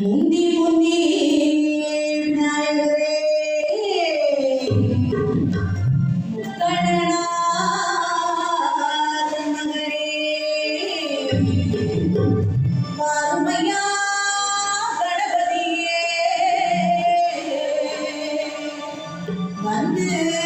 முந்தி முந்தி விநாயகரே Amen.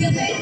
Thank you.